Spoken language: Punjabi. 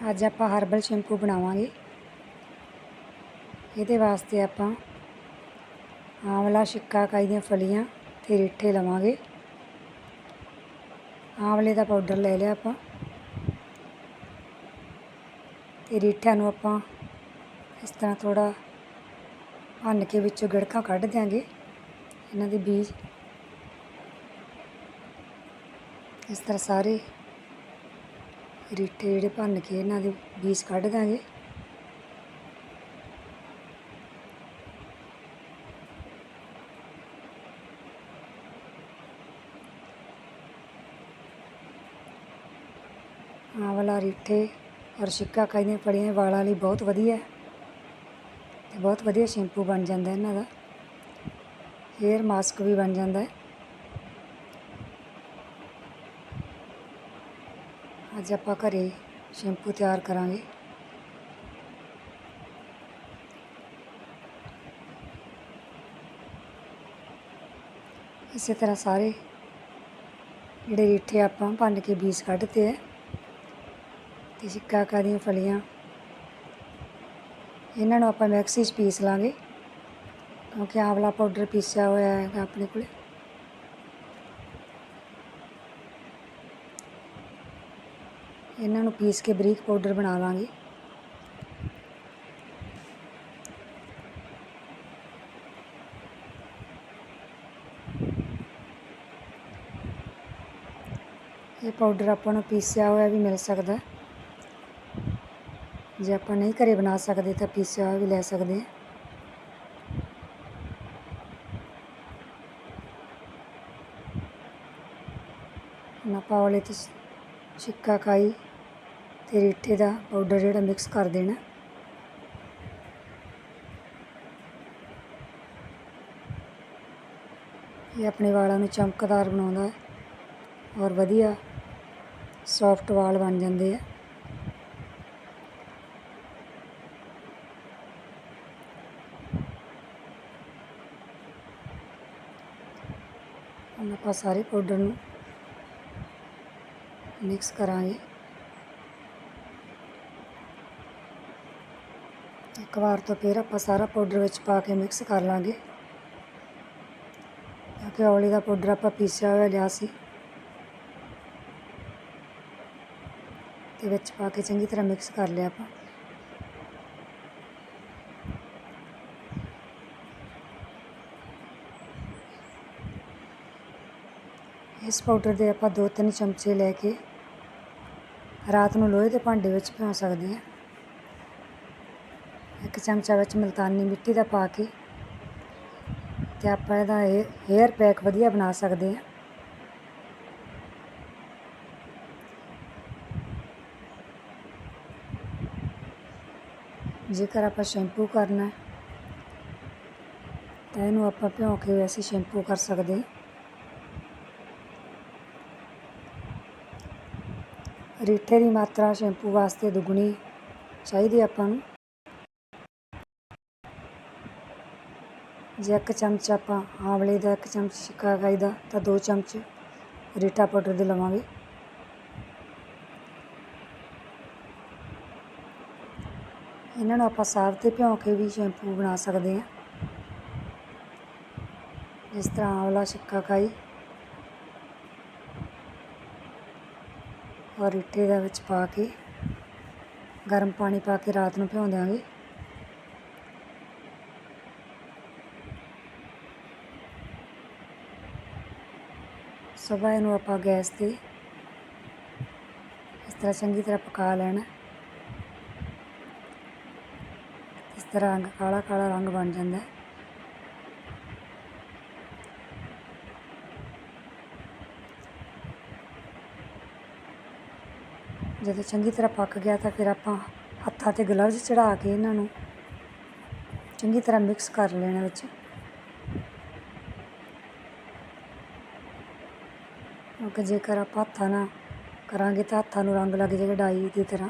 ਅੱਜ ਆਪਾਂ ਹਰਬਲ ਸ਼ੈਂਪੂ ਬਣਾਵਾਂਗੇ। ਇਹਦੇ ਵਾਸਤੇ ਆਪਾਂ ਆਂਵਲਾ ਸ਼ਿਕਾਕਾਈ ਦੀਆਂ ਫਲੀਆਂ ਤੇ ਰਿੱਠੇ ਲਵਾਂਗੇ। ਆਂਵਲੇ ਦਾ ਪਾਊਡਰ ਲੈ ਲਿਆ ਆਪਾਂ। ਤੇ ਰਿੱਠਿਆਂ ਨੂੰ ਆਪਾਂ ਇਸ ਤਰ੍ਹਾਂ ਥੋੜਾ ਭੰਨ ਕੇ ਵਿੱਚੋਂ ਗੜਕਾਂ ਕੱਢ ਦਿਆਂਗੇ। ਇਹਨਾਂ ਦੇ ਬੀਜ ਇਸ ਤਰ੍ਹਾਂ ਸਾਰੇ ਰੀਠੇ ਜਿਹੜੇ ਭੰਨ ਕੇ ਇਹਨਾਂ ਦੇ ਬੀਜ ਕੱਢ ਦਾਂਗੇ ਆਹ ਵਾਲਾ ਰੀਠੇ ਔਰ ਸ਼ਿਕਾਕਾਈ ਦੀਆਂ ਫਲੀਆਂ ਵਾਲਾਂ ਲਈ ਬਹੁਤ ਵਧੀਆ ਹੈ ਤੇ ਬਹੁਤ ਵਧੀਆ ਸ਼ੈਂਪੂ ਬਣ ਜਾਂਦਾ ਇਹਨਾਂ ਦਾ। ਹੇਅਰ ਮਾਸਕ ਵੀ ਬਣ ਜਾਂਦਾ ਹੈ। ਅੱਜ ਆਪਾਂ ਘਰੇ ਸ਼ੈਂਪੂ ਤਿਆਰ ਕਰਾਂਗੇ। ਇਸੇ ਤਰ੍ਹਾਂ ਸਾਰੇ ਜਿਹੜੇ ਰੀਠੇ ਆਪਾਂ ਭੰਨ ਕੇ ਬੀਜ ਕੱਢਤੇ ਹੈ ਤੇ ਸਿੱਕਾ ਦੀਆਂ ਫਲੀਆਂ, ਇਹਨਾਂ ਨੂੰ ਆਪਾਂ ਮਿਕਸੀ 'ਚ ਪੀਸ ਲਾਂਗੇ, ਕਿਉਂਕਿ ਆਵਲਾ ਪਾਊਡਰ ਪੀਸਿਆ ਹੋਇਆ ਹੈਗਾ ਆਪਣੇ ਕੋਲ। ਇਹਨਾਂ ਨੂੰ ਪੀਸ ਕੇ ਬਰੀਕ ਪਾਊਡਰ ਬਣਾ ਲਾਂਗੇ। ਇਹ ਪਾਊਡਰ ਆਪਾਂ ਨੂੰ ਪੀਸਿਆ ਹੋਇਆ ਵੀ ਮਿਲ ਸਕਦਾ। ਜੇ ਆਪਾਂ ਨਹੀਂ ਘਰੇ ਬਣਾ ਸਕਦੇ ਤਾਂ ਪੀਸਿਆ ਹੋਇਆ ਵੀ ਲੈ ਸਕਦੇ ਹਾਂ। ਨਾ ਪਾਵਲੇ ਤੇ ਸ਼ਿਕਾਕਾਈ ਅਤੇ ਰੀਠੇ ਦਾ ਪਾਊਡਰ ਜਿਹੜਾ ਮਿਕਸ ਕਰ ਦੇਣਾ। ਇਹ ਆਪਣੇ ਵਾਲਾਂ ਨੂੰ ਚਮਕਦਾਰ ਬਣਾਉਂਦਾ ਹੈ ਔਰ ਵਧੀਆ ਸੌਫਟ ਵਾਲ ਬਣ ਜਾਂਦੇ ਆ। ਹੁਣ ਆਪਾਂ ਸਾਰੇ ਪਾਊਡਰ ਨੂੰ ਮਿਕਸ ਕਰਾਂਗੇ। ਇੱਕ ਵਾਰ ਤੋਂ ਫਿਰ ਆਪਾਂ ਸਾਰਾ ਪਾਊਡਰ ਵਿੱਚ ਪਾ ਕੇ ਮਿਕਸ ਕਰ ਲਾਂਗੇ। ਕਿਉਂਕਿ ਔਲੀ ਦਾ ਪਾਊਡਰ ਆਪਾਂ ਪੀਸਿਆ ਹੋਇਆ ਲਿਆ ਸੀ। ਤੇ ਵਿੱਚ ਪਾ ਕੇ ਚੰਗੀ ਤਰ੍ਹਾਂ ਮਿਕਸ ਕਰ ਲਿਆ ਆਪਾਂ। ਇਸ ਪਾਊਡਰ ਦੇ ਆਪਾਂ ਦੋ ਤਿੰਨ ਚਮਚੇ ਲੈ ਕੇ ਰਾਤ ਨੂੰ ਲੋਹੇ ਦੇ ਭਾਂਡੇ ਵਿੱਚ ਭਿਓ ਸਕਦੇ ਹਾਂ। ਇੱਕ ਚਮਚਾ ਵਿੱਚ ਮਲਤਾਨੀ ਮਿੱਟੀ ਦਾ ਪਾ ਕੇ ਤੇ ਆਪਾਂ ਇਹਦਾ ਹੇਅਰ ਪੈਕ ਵਧੀਆ ਬਣਾ ਸਕਦੇ ਹਾਂ। ਜੇਕਰ ਆਪਾਂ ਸ਼ੈਂਪੂ ਕਰਨਾ ਹੈ, ਤਾਂ ਇਹਨੂੰ ਆਪਾਂ ਭਿਉਂ ਕੇ ਵੈਸੇ ਸ਼ੈਂਪੂ ਕਰ ਸਕਦੇ ਹਾਂ। ਰੀਠੇ ਦੀ ਮਾਤਰਾ ਸ਼ੈਂਪੂ ਵਾਸਤੇ ਦੁੱਗਣੀ ਚਾਹੀਦੀ ਆਪਾਂ ਨੂੰ। ਜੇ ਇੱਕ ਚਮਚ ਆਪਾਂ ਆਂਵਲੇ ਦਾ, ਇੱਕ ਚਮਚ ਸ਼ਿਕਾਕਾਈ ਦਾ, ਤਾਂ ਦੋ ਚਮਚ ਰੀਟਾ ਪਾਊਡਰ ਦੇ ਲਵਾਂਗੇ। ਇਹਨਾਂ ਨੂੰ ਆਪਾਂ ਸਾਫ਼ ਤੇ ਭਿਉਂ ਕੇ ਵੀ ਸ਼ੈਂਪੂ ਬਣਾ ਸਕਦੇ ਹਾਂ। ਜਿਸ ਤਰ੍ਹਾਂ ਆਂਵਲਾ ਸ਼ਿਕਾਕਾਈ ਔਰ ਰੀਟੇ ਦੇ ਵਿੱਚ ਪਾ ਕੇ ਗਰਮ ਪਾਣੀ ਪਾ ਕੇ ਰਾਤ ਨੂੰ ਭਿਉਂ ਦਿਆਂਗੇ। ਸੁਬਾਹ ਇਹਨੂੰ ਆਪਾਂ ਗੈਸ ਤੇ ਇਸ ਤਰ੍ਹਾਂ ਚੰਗੀ ਤਰ੍ਹਾਂ ਪਕਾ ਲੈਣਾ। ਇਸ ਤਰ੍ਹਾਂ ਰੰਗ, ਕਾਲਾ ਕਾਲਾ ਰੰਗ ਬਣ ਜਾਂਦਾ। ਹੈ ਜਦੋਂ ਚੰਗੀ ਤਰ੍ਹਾਂ ਪੱਕ ਗਿਆ ਤਾਂ ਫਿਰ ਆਪਾਂ ਹੱਥਾਂ ਤੇ ਗਲਵਜ਼ ਚੜਾ ਕੇ ਇਹਨਾਂ ਨੂੰ ਚੰਗੀ ਤਰ੍ਹਾਂ ਮਿਕਸ ਕਰ ਲੈਣਾ ਵਿੱਚ। ਕਿਉਂਕਿ ਜੇਕਰ ਆਪਾਂ ਹੱਥਾਂ ਨਾਲ ਕਰਾਂਗੇ ਤਾਂ ਹੱਥਾਂ ਨੂੰ ਰੰਗ ਲੱਗ ਜਾਏਗਾ ਡਾਈ ਦੀ ਤਰ੍ਹਾਂ।